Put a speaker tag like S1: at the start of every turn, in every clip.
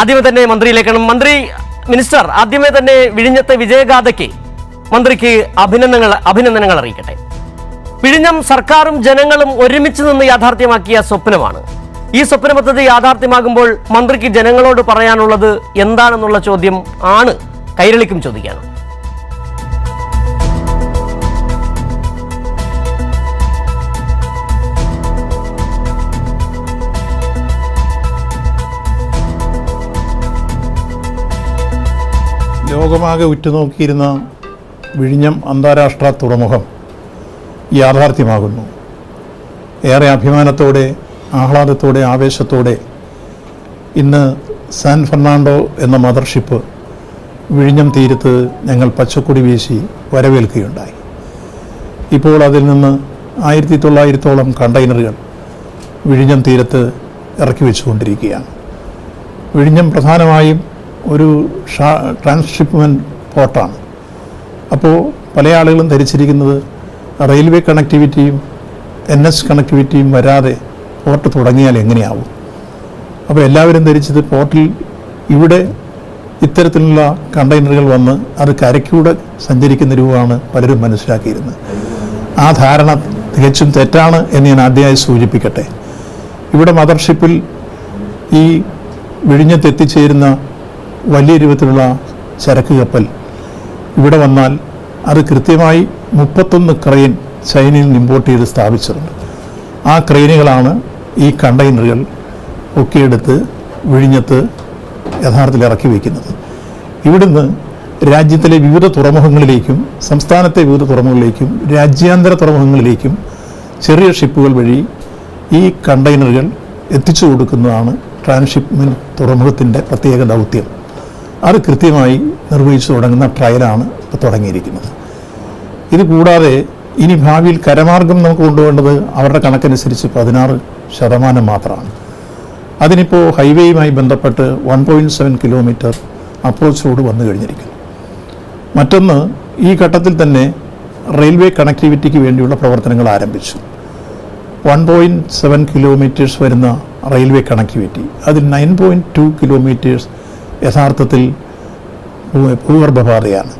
S1: ആദ്യമേ തന്നെ മന്ത്രിയിലേക്കാണ്. മന്ത്രി മിനിസ്റ്റർ ആദ്യമേ തന്നെ വിഴിഞ്ഞത്തെ വിജയഗാഥയ്ക്ക് മന്ത്രിക്ക് അഭിനന്ദനങ്ങൾ അഭിനന്ദനങ്ങൾ അറിയിക്കട്ടെ. വിഴിഞ്ഞം സർക്കാരും ജനങ്ങളും ഒരുമിച്ച് നിന്ന് യാഥാർത്ഥ്യമാക്കിയ സ്വപ്നമാണ്. ഈ സ്വപ്ന പദ്ധതി യാഥാർത്ഥ്യമാകുമ്പോൾ മന്ത്രിക്ക് ജനങ്ങളോട് പറയാനുള്ളത് എന്താണെന്നുള്ള ചോദ്യം ആണ് കൈരളിക്കും ചോദിക്കാണ്
S2: ലോകമാകെ ഉറ്റുനോക്കിയിരുന്ന വിഴിഞ്ഞം അന്താരാഷ്ട്ര തുറമുഖം യാഥാർത്ഥ്യമാകുന്നു. ഏറെ അഭിമാനത്തോടെ ആഹ്ലാദത്തോടെ ആവേശത്തോടെ ഇന്ന് സാൻ ഫെർണാണ്ടോ എന്ന മദർഷിപ്പ് വിഴിഞ്ഞം തീരത്ത് ഞങ്ങൾ പച്ചക്കൊടി വീശി വരവേൽക്കുകയുണ്ടായി. ഇപ്പോൾ അതിൽ നിന്ന് ആയിരത്തി തൊള്ളായിരത്തോളം കണ്ടെയ്നറുകൾ വിഴിഞ്ഞം തീരത്ത് ഇറക്കി വെച്ചുകൊണ്ടിരിക്കുകയാണ്. വിഴിഞ്ഞം പ്രധാനമായും ഒരു ട്രാൻസ്ഷിപ്മെന്റ് പോർട്ടാണ് അപ്പോൾ പല ആളുകളും ധരിച്ചിരിക്കുന്നത് റെയിൽവേ കണക്ടിവിറ്റിയും എൻ എസ് കണക്ടിവിറ്റിയും വരാതെ പോർട്ട് തുടങ്ങിയാൽ എങ്ങനെയാവും? അപ്പോൾ എല്ലാവരും ധരിച്ചത് പോർട്ടിൽ ഇവിടെ ഇത്തരത്തിലുള്ള കണ്ടെയ്നറുകൾ വന്ന് അത് കരയ്ക്കൂടെ സഞ്ചരിക്കുന്ന രൂപമാണ് പലരും മനസ്സിലാക്കിയിരുന്നത്. ആ ധാരണ തികച്ചും തെറ്റാണ് എന്ന് ഞാൻ ആദ്യമായി സൂചിപ്പിക്കട്ടെ. ഇവിടെ മദർഷിപ്പിൽ ഈ വിഴിഞ്ഞത്ത് എത്തിച്ചേരുന്ന വലിയ രൂപത്തിലുള്ള ചരക്ക് കപ്പൽ ഇവിടെ വന്നാൽ അത് കൃത്യമായി മുപ്പത്തൊന്ന് ക്രെയിൻ ചൈനയിൽ നിന്ന് ഇമ്പോർട്ട് ചെയ്ത് സ്ഥാപിച്ചിട്ടുണ്ട്. ആ ക്രെയിനുകളാണ് ഈ കണ്ടെയ്നറുകൾ ഒക്കെ എടുത്ത് വിഴിഞ്ഞത്ത് യഥാർത്ഥത്തിൽ ഇറക്കി വയ്ക്കുന്നത്. ഇവിടുന്ന് രാജ്യത്തിലെ വിവിധ തുറമുഖങ്ങളിലേക്കും സംസ്ഥാനത്തെ വിവിധ തുറമുഖങ്ങളിലേക്കും രാജ്യാന്തര തുറമുഖങ്ങളിലേക്കും ചെറിയ ഷിപ്പുകൾ വഴി ഈ കണ്ടെയ്നറുകൾ എത്തിച്ചു കൊടുക്കുന്നതാണ് ട്രാൻസ്ഷിപ്മെന്റ് തുറമുഖത്തിന്റെ പ്രത്യേക ദൗത്യം. അത് കൃത്യമായി നിർവഹിച്ചു തുടങ്ങുന്ന ട്രയലാണ് ഇപ്പോൾ തുടങ്ങിയിരിക്കുന്നത്. ഇത് കൂടാതെ ഇനി ഭാവിയിൽ കരമാർഗം നമുക്ക് കൊണ്ടുപോകേണ്ടത് അവരുടെ കണക്കനുസരിച്ച് പതിനാറ് ശതമാനം മാത്രമാണ്. അതിനിപ്പോൾ ഹൈവേയുമായി ബന്ധപ്പെട്ട് one point seven kilometre approach road വന്നു കഴിഞ്ഞിരിക്കുന്നു. മറ്റൊന്ന് ഈ ഘട്ടത്തിൽ തന്നെ റെയിൽവേ കണക്ടിവിറ്റിക്ക് വേണ്ടിയുള്ള പ്രവർത്തനങ്ങൾ ആരംഭിച്ചു. വൺ പോയിന്റ് സെവൻ കിലോമീറ്റേഴ്സ് വരുന്ന റെയിൽവേ കണക്ടിവിറ്റി. അതിൽ നയൻ പോയിന്റ് ടു കിലോമീറ്റേഴ്സ് യഥാർത്ഥത്തിൽ ഭൂഗർഭപാതയാണ്.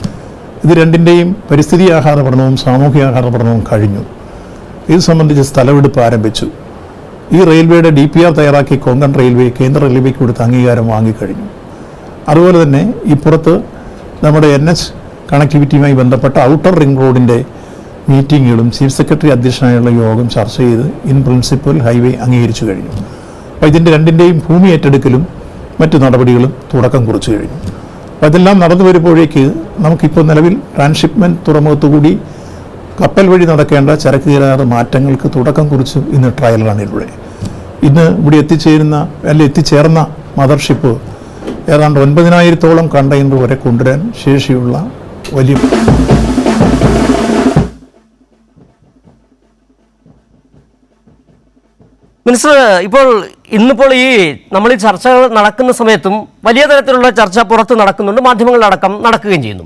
S2: ഇത് രണ്ടിന്റെയും പരിസ്ഥിതി ആഹാര പഠനവും സാമൂഹിക ആഹാര പഠനവും കഴിഞ്ഞു. ഇത് സംബന്ധിച്ച് സ്ഥലമെടുപ്പ് ആരംഭിച്ചു. ഈ റെയിൽവേയുടെ ഡി പി ആർ തയ്യാറാക്കി കൊങ്കൺ റെയിൽവേ കേന്ദ്ര റെയിൽവേക്ക് കൊടുത്ത് അംഗീകാരം വാങ്ങിക്കഴിഞ്ഞു. അതുപോലെ തന്നെ ഇപ്പുറത്ത് നമ്മുടെ എൻ എച്ച് കണക്ടിവിറ്റിയുമായി ബന്ധപ്പെട്ട ഔട്ടർ റിംഗ് റോഡിന്റെ മീറ്റിങ്ങുകളും ചീഫ് സെക്രട്ടറി അധ്യക്ഷനായുള്ള യോഗം ചർച്ച ചെയ്ത് ഇൻ പ്രിൻസിപ്പൽ ഹൈവേ അംഗീകരിച്ചു കഴിഞ്ഞു. അപ്പോൾ ഇതിന്റെ രണ്ടിന്റെയും ഭൂമി ഏറ്റെടുക്കലും മറ്റു നടപടികളും തുടക്കം കുറിച്ചു കഴിഞ്ഞു. അപ്പോൾ ഇതെല്ലാം നടന്നു വരുമ്പോഴേക്ക് നമുക്കിപ്പോൾ നിലവിൽ ട്രാൻസ്ഷിപ്മെന്റ് തുറമുഖത്തുകൂടി കപ്പൽ വഴി നടക്കേണ്ട ചരക്ക് കരാറ് മാറ്റങ്ങൾക്ക് തുടക്കം കുറിച്ചും ഇന്ന് ട്രയലാണ് ഇവിടെ. ഇന്ന് ഇവിടെ എത്തിച്ചേരുന്ന അല്ല എത്തിച്ചേർന്ന മദർഷിപ്പ് ഏതാണ്ട് ഒൻപതിനായിരത്തോളം കണ്ടെയ്നർ വരെ കൊണ്ടുവരാൻ ശേഷിയുള്ള വലിയ
S1: മിനിസ്റ്റർ ഇപ്പോൾ ഇന്നിപ്പോൾ ഈ നമ്മൾ ഈ ചർച്ചകൾ നടക്കുന്ന സമയത്തും വലിയ തരത്തിലുള്ള ചർച്ച പുറത്ത് നടക്കുന്നുണ്ട് മാധ്യമങ്ങളിലടക്കം നടക്കുകയും ചെയ്യുന്നു.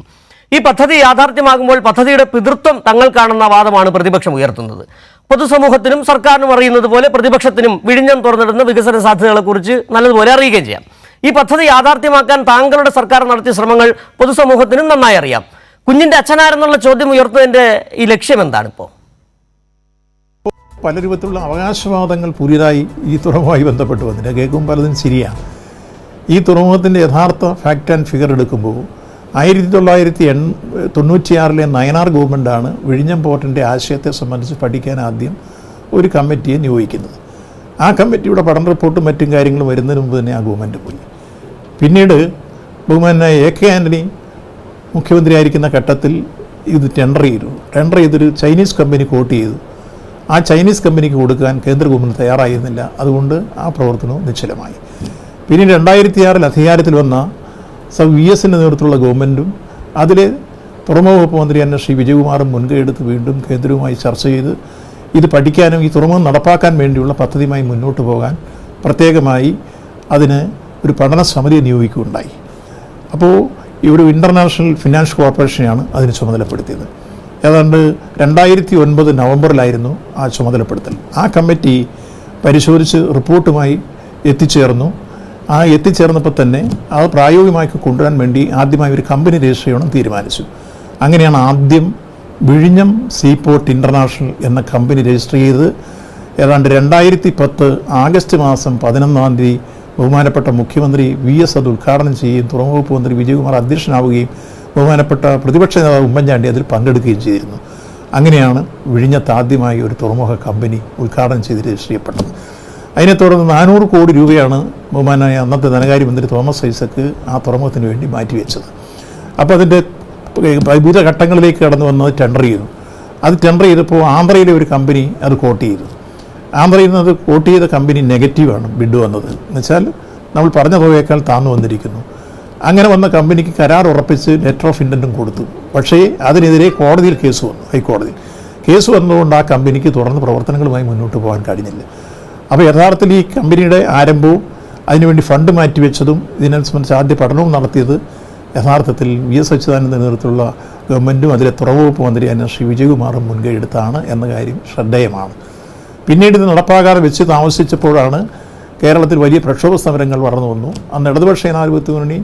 S1: ഈ പദ്ധതി യാഥാർത്ഥ്യമാകുമ്പോൾ പദ്ധതിയുടെ പിതൃത്വം തങ്ങൾക്കാണെന്ന വാദമാണ് പ്രതിപക്ഷം ഉയർത്തുന്നത്. പൊതുസമൂഹത്തിനും സർക്കാരിനും അറിയുന്നത് പോലെ പ്രതിപക്ഷത്തിനും വിഴിഞ്ഞം തുറന്നിടുന്ന വികസന സാധ്യതകളെക്കുറിച്ച് നല്ലതുപോലെ അറിയുകയും ചെയ്യാം. ഈ പദ്ധതി യാഥാർത്ഥ്യമാക്കാൻ താങ്കളുടെ സർക്കാർ നടത്തിയ ശ്രമങ്ങൾ പൊതുസമൂഹത്തിനും നന്നായി അറിയാം. കുഞ്ഞിന്റെ അച്ഛനാരെന്നുള്ള ചോദ്യം ഉയർത്തുന്നതിന്റെ ഈ ലക്ഷ്യം എന്താണ് ഇപ്പോൾ
S2: പല രൂപത്തിലുള്ള അവകാശവാദങ്ങൾ പുതിയതായി ഈ തുറമുഖമായി ബന്ധപ്പെട്ട് വന്നിട്ട് കേൾക്കും പലതും ശരിയാണ്. ഈ തുറമുഖത്തിന്റെ യഥാർത്ഥ ഫാക്റ്റ് ആൻഡ് ഫിഗർ എടുക്കുമ്പോൾ ആയിരത്തി തൊള്ളായിരത്തി എൺ തൊണ്ണൂറ്റിയാറിലെ നയനാർ ഗവൺമെന്റാണ് വിഴിഞ്ഞം പോർട്ടിന്റെ ആശയത്തെ സംബന്ധിച്ച് പഠിക്കാൻ ആദ്യം ഒരു കമ്മിറ്റിയെ നിയോഗിക്കുന്നത്. ആ കമ്മിറ്റിയുടെ പഠന റിപ്പോർട്ടും മറ്റും കാര്യങ്ങളും വരുന്നതിന് മുമ്പ് തന്നെ ആ ഗവൺമെന്റ് പോയി. പിന്നീട് ബഹുമാനായ എ കെ ആന്റണി മുഖ്യമന്ത്രിയായിരിക്കുന്ന ഘട്ടത്തിൽ ഇത് ടെൻഡർ ചെയ്തു. ടെൻഡർ ചെയ്തൊരു ചൈനീസ് കമ്പനി കോട്ട് ചെയ്തു. ആ ചൈനീസ് കമ്പനിക്ക് കൊടുക്കാൻ കേന്ദ്ര ഗവൺമെന്റ് തയ്യാറായിരുന്നില്ല. അതുകൊണ്ട് ആ പ്രവർത്തനവും നിശ്ചലമായി. പിന്നീട് രണ്ടായിരത്തി ആറിൽ അധികാരത്തിൽ വന്ന സ വി എസിന്റെ നേതൃത്വത്തിലുള്ള ഗവൺമെന്റും അതിൽ തുറമുഖ വകുപ്പ് മന്ത്രി തന്നെ ശ്രീ വിജയകുമാറും മുൻകൈയെടുത്ത് വീണ്ടും കേന്ദ്രവുമായി ചർച്ച ചെയ്ത് ഇത് പഠിക്കാനും ഈ തുറമുഖം നടപ്പാക്കാൻ വേണ്ടിയുള്ള പദ്ധതിയുമായി മുന്നോട്ട് പോകാൻ പ്രത്യേകമായി അതിന് ഒരു പഠന സമിതി നിയോഗിക്കുകയുണ്ടായി. അപ്പോൾ ഇവിടെ ഇന്റർനാഷണൽ ഫിനാൻസ് കോർപ്പറേഷനെയാണ് അതിന് ചുമതലപ്പെടുത്തിയത്. ഏതാണ്ട് രണ്ടായിരത്തി ഒൻപത് നവംബറിലായിരുന്നു ആ ചുമതലപ്പെടുത്തൽ. ആ കമ്മിറ്റി പരിശോധിച്ച് റിപ്പോർട്ടുമായി എത്തിച്ചേർന്നു. ആ എത്തിച്ചേർന്നപ്പോൾ തന്നെ അത് പ്രായോഗികമാക്കി കൊണ്ടുവരാൻ വേണ്ടി ആദ്യമായി ഒരു കമ്പനി രജിസ്റ്റർ ചെയ്യണം തീരുമാനിച്ചു. അങ്ങനെയാണ് ആദ്യം വിഴിഞ്ഞം സീപോർട്ട് ഇന്റർനാഷണൽ എന്ന കമ്പനി രജിസ്റ്റർ ചെയ്ത് ഏതാണ്ട് രണ്ടായിരത്തി പത്ത് ആഗസ്റ്റ് മാസം പതിനൊന്നാം തീയതി ബഹുമാനപ്പെട്ട മുഖ്യമന്ത്രി വി എസ് അത് ഉദ്ഘാടനം ചെയ്യുകയും തുറമുഖ വകുപ്പ് മന്ത്രി വിജയകുമാർ അധ്യക്ഷനാവുകയും ബഹുമാനപ്പെട്ട പ്രതിപക്ഷ നേതാവ് ഉമ്മൻചാണ്ടി അതിൽ പങ്കെടുക്കുകയും ചെയ്തിരുന്നു. അങ്ങനെയാണ് വിഴിഞ്ഞത്ത് ആദ്യമായി ഒരു തുറമുഖ കമ്പനി ഉദ്ഘാടനം ചെയ്ത് രജിസ്റ്റർ അതിനെ തുടർന്ന് നാനൂറ് കോടി രൂപയാണ് ബഹുമാനായ അന്നത്തെ ധനകാര്യമന്ത്രി തോമസ് ഐസക്ക് ആ തുറമുഖത്തിന് വേണ്ടി മാറ്റിവെച്ചത്. അപ്പോൾ അതിന്റെ വിവിധ ഘട്ടങ്ങളിലേക്ക് കടന്നു വന്നത് ടെൻഡർ ചെയ്തു. അത് ടെൻഡർ ചെയ്തപ്പോൾ ആന്ധ്രയിലെ ഒരു കമ്പനി അത് കോട്ട് ചെയ്തു. ആന്ധ്രയിൽ നിന്ന് അത് കോട്ട് ചെയ്ത കമ്പനി നെഗറ്റീവാണ് ബിഡ് വന്നത്. എന്നുവെച്ചാൽ നമ്മൾ പറഞ്ഞ തുകയേക്കാൾ താന്നു വന്നിരിക്കുന്നു. അങ്ങനെ വന്ന കമ്പനിക്ക് കരാർ ഉറപ്പിച്ച് ലെറ്റർ ഓഫ് ഇൻഡന്റും കൊടുത്തു. പക്ഷേ അതിനെതിരെ കോടതിയിൽ കേസ് വന്നു ഹൈക്കോടതിയിൽ കേസ് വന്നതുകൊണ്ട് ആ കമ്പനിക്ക് തുടർന്ന് പ്രവർത്തനങ്ങളുമായി മുന്നോട്ട് പോകാൻ കഴിഞ്ഞില്ല. അപ്പോൾ യഥാർത്ഥത്തിൽ ഈ കമ്പനിയുടെ ആരംഭവും അതിനുവേണ്ടി ഫണ്ട് മാറ്റിവെച്ചതും ഇതിനെ സംബന്ധിച്ച് ആദ്യ പഠനവും നടത്തിയത് യഥാർത്ഥത്തിൽ വി എസ് അച്യുതാനന്ദ നേതൃത്വത്തിലുള്ള ഗവൺമെന്റും അതിലെ തുറവകുപ്പ് മന്ത്രി എന്ന ശ്രീ വിജയകുമാറും മുൻകൈ എടുത്താണ് എന്ന കാര്യം ശ്രദ്ധേയമാണ്. പിന്നീട് ഇത് നടപ്പാകാതെ വെച്ച് താമസിച്ചപ്പോഴാണ് കേരളത്തിൽ വലിയ പ്രക്ഷോഭ സമരങ്ങൾ വളർന്നു വന്നു. അന്ന് ഇടതുപക്ഷ ജനാധിപത്യ മുന്നണി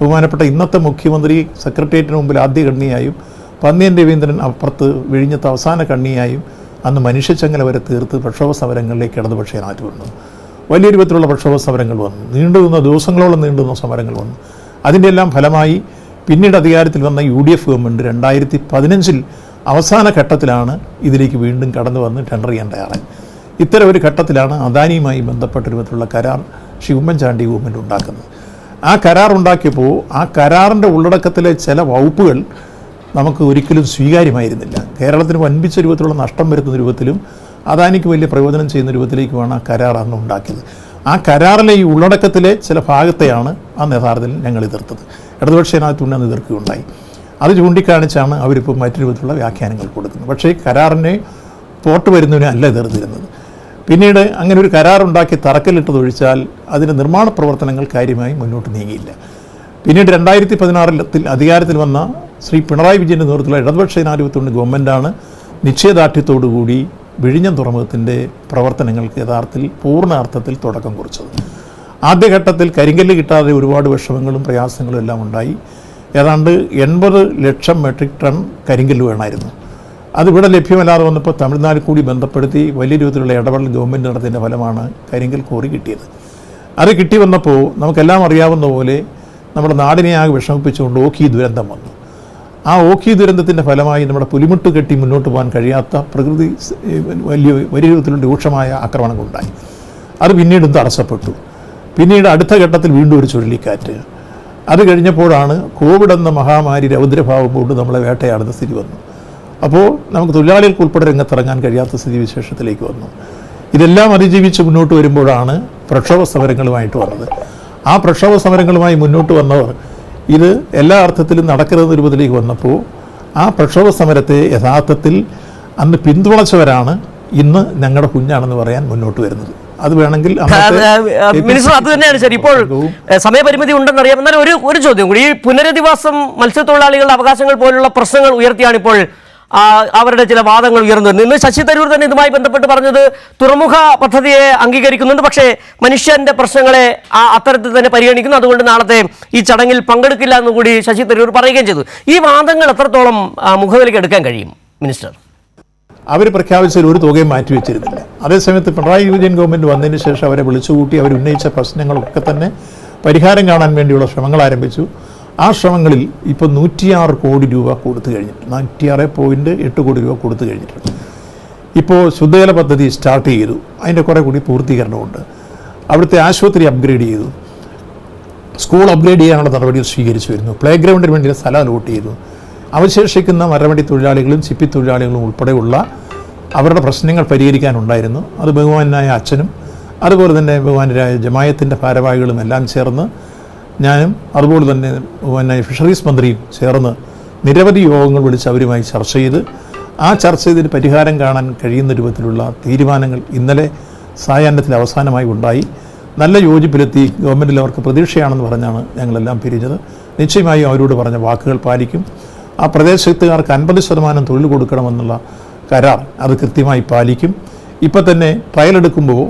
S2: ബഹുമാനപ്പെട്ട ഇന്നത്തെ മുഖ്യമന്ത്രി സെക്രട്ടേറിയറ്റിന് മുമ്പിൽ ആദ്യ കണ്ണിയായും പന്നിയൻ രവീന്ദ്രൻ അപ്പുറത്ത് വിഴിഞ്ഞത്ത് അവസാന കണ്ണിയായും അന്ന് മനുഷ്യച്ചങ്ങല വരെ തീർത്ത് പ്രക്ഷോഭ സമരങ്ങളിലേക്ക് ഇടതുപക്ഷ ജനാധിപത്യം വന്നു വലിയ രൂപത്തിലുള്ള പ്രക്ഷോഭ സമരങ്ങൾ വന്നു. നീണ്ടുനിന്ന ദിവസങ്ങളോളം നീണ്ടുനിന്ന സമരങ്ങൾ വന്നു. അതിന്റെ എല്ലാം ഫലമായി പിന്നീട് അധികാരത്തിൽ വന്ന യു ഡി എഫ് ഗവൺമെന്റ് രണ്ടായിരത്തി പതിനഞ്ചിൽ അവസാന ഘട്ടത്തിലാണ് ഇതിലേക്ക് വീണ്ടും കടന്നു വന്ന് ടെൻഡർ ചെയ്യാൻ തയ്യാറായി. ഇത്തരം ഒരു ഘട്ടത്തിലാണ് അദാനിയുമായി ബന്ധപ്പെട്ട രൂപത്തിലുള്ള കരാർ ശ്രീ ഉമ്മൻചാണ്ടി ഗവൺമെന്റ് ഉണ്ടാക്കുന്നത്. ആ കരാർ ഉണ്ടാക്കിയപ്പോൾ ആ കരാറിന്റെ ഉള്ളടക്കത്തിലെ ചില വകുപ്പുകൾ നമുക്ക് ഒരിക്കലും സ്വീകാര്യമായിരുന്നില്ല. കേരളത്തിന് വൻപിച്ച രൂപത്തിലുള്ള നഷ്ടം വരുത്തുന്ന രൂപത്തിലും അദാനിക്ക് വലിയ പ്രയോജനം ചെയ്യുന്ന രൂപത്തിലേക്കുമാണ് ആ കരാർ അന്ന് ഉണ്ടാക്കിയത്. ആ കരാറിലെ ഈ ഉള്ളടക്കത്തിലെ ചില ഭാഗത്തെയാണ് അന്ന് യഥാർത്ഥത്തിൽ ഞങ്ങൾ എതിർത്തത്. ഇടതുപക്ഷ ജനാധിപത്യം അന്ന് എതിർക്കുകയുണ്ടായി. അത് ചൂണ്ടിക്കാണിച്ചാണ് അവരിപ്പോൾ മറ്റു രൂപത്തിലുള്ള വ്യാഖ്യാനങ്ങൾ കൊടുക്കുന്നത്. പക്ഷേ കരാറിനെ പോട്ട് വരുന്നതിനെ അല്ല എതിർത്തിരുന്നത്. പിന്നീട് അങ്ങനെ ഒരു കരാറുണ്ടാക്കി തറക്കല്ലിട്ടതൊഴിച്ചാൽ അതിന്റെ നിർമ്മാണ പ്രവർത്തനങ്ങൾ കാര്യമായി മുന്നോട്ട് നീങ്ങിയില്ല. പിന്നീട് രണ്ടായിരത്തി പതിനാറിൽ അധികാരത്തിൽ വന്ന ശ്രീ പിണറായി വിജയന്റെ നേതൃത്വത്തിലുള്ള ഇടതുപക്ഷ ജനാധിപത്യത്തിന്റെ ഗവൺമെന്റാണ് നിശ്ചയദാർഢ്യത്തോടുകൂടി വിഴിഞ്ഞം തുറമുഖത്തിന്റെ പ്രവർത്തനങ്ങൾക്ക് യഥാർത്ഥത്തിൽ പൂർണ അർത്ഥത്തിൽ തുടക്കം കുറിച്ചത്. ആദ്യഘട്ടത്തിൽ കരിങ്കല്ല് കിട്ടാതെ ഒരുപാട് വിഷമങ്ങളും പ്രയാസങ്ങളും എല്ലാം ഉണ്ടായി. ഏതാണ്ട് എൺപത് ലക്ഷം മെട്രിക് ടൺ കരിങ്കല്ല് വേണമായിരുന്നു. അതിവിടെ ലഭ്യമല്ലാതെ വന്നപ്പോൾ തമിഴ്നാട് കൂടി ബന്ധപ്പെടുത്തി വലിയ രൂപത്തിലുള്ള ഇടപെടൽ ഗവൺമെന്റ് നടത്തിയതിന്റെ ഫലമാണ് കരിങ്കൽ കോറി കിട്ടിയത്. അത് കിട്ടി വന്നപ്പോൾ നമുക്കെല്ലാം അറിയാവുന്ന പോലെ നമ്മുടെ നാടിനെ ആകെ വിഷമിപ്പിച്ചുകൊണ്ട് ഓഖി ദുരന്തം വന്നു. ആ ഓഖി ദുരന്തത്തിന്റെ ഫലമായി നമ്മുടെ പുലിമുട്ട് കെട്ടി മുന്നോട്ട് പോകാൻ കഴിയാത്ത പ്രകൃതി വലിയ വലിയ രൂപത്തിലുള്ള രൂക്ഷമായ ആക്രമണങ്ങളുണ്ടായി അത് പിന്നീടും തടസ്സപ്പെട്ടു? പിന്നീട് അടുത്ത ഘട്ടത്തിൽ വീണ്ടും ഒരു ചുഴലിക്കാറ്റ്. അത് കഴിഞ്ഞപ്പോഴാണ് കോവിഡ് എന്ന മഹാമാരി രൗദ്രഭാവം കൊണ്ട് നമ്മളെ വേട്ടയാടുന്ന സ്ഥിതി വന്നു. അപ്പോൾ നമുക്ക് തൊഴിലാളികൾക്ക് ഉൾപ്പെടെ രംഗത്തിറങ്ങാൻ കഴിയാത്ത സ്ഥിതി വിശേഷത്തിലേക്ക് വന്നു. ഇതെല്ലാം അതിജീവിച്ച് മുന്നോട്ട് വരുമ്പോഴാണ് പ്രക്ഷോഭ സമരങ്ങളുമായിട്ട് വന്നത്. ആ പ്രക്ഷോഭ സമരങ്ങളുമായി മുന്നോട്ട് വന്നവർ ഇത് എല്ലാ അർത്ഥത്തിലും നടക്കരുതെന്ന രൂപത്തിലേക്ക് വന്നപ്പോൾ ആ പ്രക്ഷോഭ സമരത്തെ യഥാർത്ഥത്തിൽ അന്ന് പിന്തുണച്ചവരാണ് ഇന്ന് ഞങ്ങളുടെ കുഞ്ഞാണെന്ന് പറയാൻ മുന്നോട്ട് വരുന്നത്. അത് വേണമെങ്കിൽ അന്നത്തെ
S1: മിനിസ്റ്റർ അത് തന്നെയാണ് ശരി. ഇപ്പോൾ സമയപരിമിതി ഉണ്ടെന്ന് അറിയാം. എന്നാൽ ഒരു ഒരു ചോദ്യം കൂടി. ഈ പുനരധിവാസം മത്സ്യത്തൊഴിലാളികളുടെ അവകാശങ്ങൾ പോലുള്ള പ്രശ്നങ്ങൾ ഉയർത്തിയാണ് ഇപ്പോൾ അവരുടെ ചില വാദങ്ങൾ ഉയർന്നു. ഇന്ന് ശശി തരൂർ തന്നെ ഇതുമായി ബന്ധപ്പെട്ട് പറഞ്ഞത് തുറമുഖ പദ്ധതിയെ അംഗീകരിക്കുന്നുണ്ട്. പക്ഷേ മനുഷ്യന്റെ പ്രശ്നങ്ങളെ ആ അത്തരത്തിൽ തന്നെ പരിഗണിക്കുന്നു. അതുകൊണ്ട് നാളത്തെ ഈ ചടങ്ങിൽ പങ്കെടുക്കില്ല എന്ന് കൂടി ശശി തരൂർ പറയുകയും ചെയ്തു. ഈ വാദങ്ങൾ എത്രത്തോളം മുഖവിലേക്ക് എടുക്കാൻ കഴിയും മിനിസ്റ്റർ?
S2: അവർ പ്രഖ്യാപിച്ചതിൽ ഒരു തുകയും മാറ്റിവെച്ചിരുന്നില്ല അതേസമയത്ത് പിണറായി വിജയൻ ഗവൺമെന്റ് വന്നതിന് ശേഷം അവരെ വിളിച്ചുകൂട്ടി അവർ ഉന്നയിച്ച പ്രശ്നങ്ങളൊക്കെ തന്നെ പരിഹാരം കാണാൻ വേണ്ടിയുള്ള ശ്രമങ്ങൾ ആരംഭിച്ചു. ആ ശ്രമങ്ങളിൽ ഇപ്പോൾ നൂറ്റിയാറ് കോടി രൂപ കൊടുത്തു കഴിഞ്ഞിട്ടുണ്ട്. നൂറ്റിയാറ് പോയിന്റ് എട്ട് കോടി രൂപ കൊടുത്തു കഴിഞ്ഞിട്ടുണ്ട്. ഇപ്പോൾ ശുദ്ധജല പദ്ധതി സ്റ്റാർട്ട് ചെയ്തു. അതിന്റെ കുറേ കൂടി പൂർത്തീകരണമുണ്ട്. അവിടുത്തെ ആശുപത്രി അപ്ഗ്രേഡ് ചെയ്തു. സ്കൂൾ അപ്ഗ്രേഡ് ചെയ്യാനുള്ള നടപടികൾ സ്വീകരിച്ചു വരുന്നു. പ്ലേ ഗ്രൗണ്ടിന് വേണ്ടി സ്ഥലം അലോട്ട് ചെയ്തു. അവശേഷിക്കുന്ന മരവണ്ടി തൊഴിലാളികളും ചിപ്പി തൊഴിലാളികളും ഉൾപ്പെടെയുള്ള അവരുടെ പ്രശ്നങ്ങൾ പരിഹരിക്കാനുണ്ടായിരുന്നു. അത് ബഹുമാനായ അച്ഛനും അതുപോലെ തന്നെ ബഹുമാനരായ ജമായത്തിന്റെ ഭാരവാഹികളും എല്ലാം ചേർന്ന് ഞാനും അതുപോലെ തന്നെ പിന്നെ ഫിഷറീസ് മന്ത്രിയും ചേർന്ന് നിരവധി യോഗങ്ങൾ വിളിച്ച് അവരുമായി ചർച്ച ചെയ്ത് ആ ചർച്ച ചെയ്തിന് പരിഹാരം കാണാൻ കഴിയുന്ന രൂപത്തിലുള്ള തീരുമാനങ്ങൾ ഇന്നലെ സായാഹ്നത്തിൽ അവസാനമായി ഉണ്ടായി. നല്ല യോജിപ്പിലെത്തി ഗവൺമെന്റിൽ അവർക്ക് പ്രതീക്ഷയാണെന്ന് പറഞ്ഞാണ് ഞങ്ങളെല്ലാം പിരിഞ്ഞത്. നിശ്ചയമായും അവരോട് പറഞ്ഞ വാക്കുകൾ പാലിക്കും. ആ പ്രദേശത്തുകാർക്ക് അൻപത് ശതമാനം തൊഴിൽ കൊടുക്കണമെന്നുള്ള കരാർ അത് കൃത്യമായി പാലിക്കും. ഇപ്പം തന്നെ ട്രയൽ എടുക്കുമ്പോൾ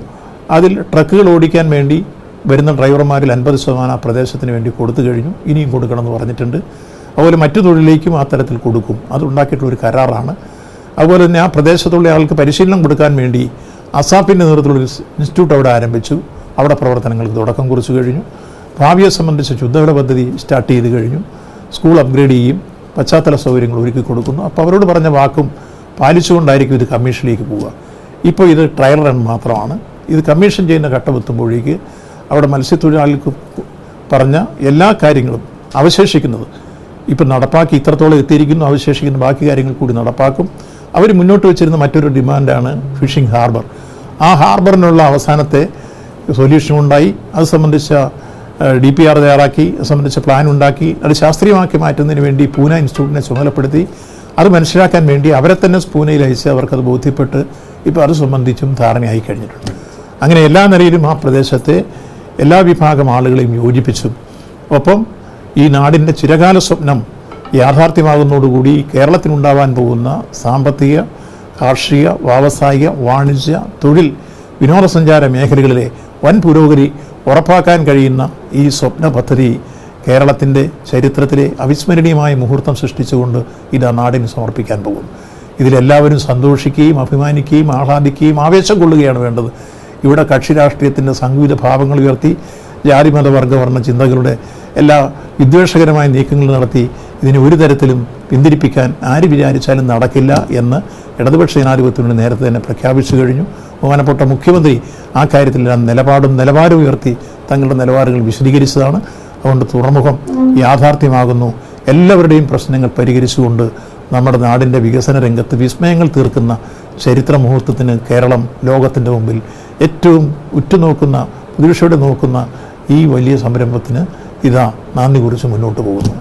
S2: അതിൽ ട്രക്കുകൾ ഓടിക്കാൻ വേണ്ടി വരുന്ന ഡ്രൈവർമാരിൽ അൻപത് ശതമാനം ആ പ്രദേശത്തിന് വേണ്ടി കൊടുത്തു കഴിഞ്ഞു. ഇനിയും കൊടുക്കണമെന്ന് പറഞ്ഞിട്ടുണ്ട്. അതുപോലെ മറ്റു തൊഴിലേക്കും ആ തരത്തിൽ കൊടുക്കും. അതുണ്ടാക്കിയിട്ടുള്ള ഒരു കരാറാണ്. അതുപോലെ തന്നെ ആ പ്രദേശത്തുള്ള ആൾക്ക് പരിശീലനം കൊടുക്കാൻ വേണ്ടി അസാപ്പിന്റെ നേതൃത്വത്തിലുള്ള ഇൻസ്റ്റിറ്റ്യൂട്ട് അവിടെ ആരംഭിച്ചു. അവിടെ പ്രവർത്തനങ്ങൾക്ക് തുടക്കം കുറിച്ചു കഴിഞ്ഞു. ഭാവിയെ സംബന്ധിച്ച് ശുദ്ധവില പദ്ധതി സ്റ്റാർട്ട് ചെയ്ത് കഴിഞ്ഞു. സ്കൂൾ അപ്ഗ്രേഡ് ചെയ്യും. പശ്ചാത്തല സൗകര്യങ്ങൾ ഒരുക്കി കൊടുക്കുന്നു. അപ്പോൾ അവരോട് പറഞ്ഞ വാക്കും പാലിച്ചുകൊണ്ടായിരിക്കും ഇത് കമ്മീഷനിലേക്ക് പോവുക. ഇപ്പോൾ ഇത് ട്രയൽ റൺ മാത്രമാണ്. ഇത് കമ്മീഷൻ ചെയ്യുന്ന ഘട്ടം എത്തുമ്പോഴേക്ക് അവിടെ മത്സ്യത്തൊഴിലാളികൾക്ക് പറഞ്ഞ എല്ലാ കാര്യങ്ങളും അവശേഷിക്കുന്നത്. ഇപ്പം നടപ്പാക്കി ഇത്രത്തോളം എത്തിയിരിക്കുന്നു അവശേഷിക്കുന്ന ബാക്കി കാര്യങ്ങൾ കൂടി നടപ്പാക്കും. അവർ മുന്നോട്ട് വെച്ചിരുന്ന മറ്റൊരു ഡിമാൻഡാണ് ഫിഷിംഗ് ഹാർബർ. ആ ഹാർബറിനുള്ള അവസാനത്തെ സൊല്യൂഷൻ ഉണ്ടായി. അത് സംബന്ധിച്ച ഡി പി ആർ തയ്യാറാക്കി അത് സംബന്ധിച്ച പ്ലാൻ ഉണ്ടാക്കി. അത് ശാസ്ത്രീയമാക്കി മാറ്റുന്നതിന് വേണ്ടി പൂന ഇൻസ്റ്റിറ്റ്യൂട്ടിനെ ചുമതലപ്പെടുത്തി. അത് മനസ്സിലാക്കാൻ വേണ്ടി അവരെ തന്നെ പൂനെയിൽ അയച്ച് അവർക്കത് ബോധ്യപ്പെട്ട് ഇപ്പോൾ അത് സംബന്ധിച്ചും ധാരണയായി കഴിഞ്ഞിട്ടുണ്ട്. അങ്ങനെ എല്ലാ നിലയിലും ആ പ്രദേശത്തെ എല്ലാ വിഭാഗം ആളുകളെയും യോജിപ്പിച്ചു. ഒപ്പം ഈ നാടിന്റെ ചിരകാല സ്വപ്നം യാഥാർത്ഥ്യമാകുന്നതോടുകൂടി കേരളത്തിനുണ്ടാവാൻ പോകുന്ന സാമ്പത്തിക കാർഷിക വ്യാവസായിക വാണിജ്യ തൊഴിൽ വിനോദസഞ്ചാര മേഖലകളിലെ വൻ പുരോഗതി ഉറപ്പാക്കാൻ കഴിയുന്ന ഈ സ്വപ്ന പദ്ധതി കേരളത്തിന്റെ ചരിത്രത്തിലെ അവിസ്മരണീയമായ മുഹൂർത്തം സൃഷ്ടിച്ചുകൊണ്ട് ഇത് ആ നാടിന് സമർപ്പിക്കാൻ പോകും ഇതിലെല്ലാവരും സന്തോഷിക്കുകയും അഭിമാനിക്കുകയും ആഹ്ലാദിക്കുകയും ആവേശം കൊള്ളുകയാണ് വേണ്ടത്. ഇവിടെ കക്ഷി രാഷ്ട്രീയത്തിന്റെ സംഗീത ഭാവങ്ങൾ ഉയർത്തി ജാതി മതവർഗ വർണ ചിന്തകളുടെ എല്ലാ വിദ്വേഷകരമായ നീക്കങ്ങൾ നടത്തി ഇതിനെ ഒരു തരത്തിലും പിന്തിരിപ്പിക്കാൻ ആര് വിചാരിച്ചാലും നടക്കില്ല എന്ന് ഇടതുപക്ഷ ജനാധിപത്യത്തിന് നേരത്തെ തന്നെ പ്രഖ്യാപിച്ചു കഴിഞ്ഞു. ബഹുമാനപ്പെട്ട മുഖ്യമന്ത്രി ആ കാര്യത്തിലെല്ലാം നിലപാടും നിലവാരവും ഉയർത്തി തങ്ങളുടെ നിലപാടുകൾ വിശദീകരിച്ചതാണ്. അതുകൊണ്ട് തുറമുഖം യാഥാർത്ഥ്യമാകുന്നു. എല്ലാവരുടെയും പ്രശ്നങ്ങൾ പരിഹരിച്ചുകൊണ്ട് നമ്മുടെ നാടിന്റെ വികസന രംഗത്ത് വിസ്മയങ്ങൾ തീർക്കുന്ന ചരിത്ര മുഹൂർത്തത്തിന് കേരളം ലോകത്തിന്റെ മുമ്പിൽ ഏറ്റവും ഉറ്റുനോക്കുന്ന പ്രതീക്ഷയോടെ നോക്കുന്ന ഈ വലിയ സംരംഭത്തിന് ഇതാ നന്ദി കുറിച്ച് മുന്നോട്ട് പോകുന്നു.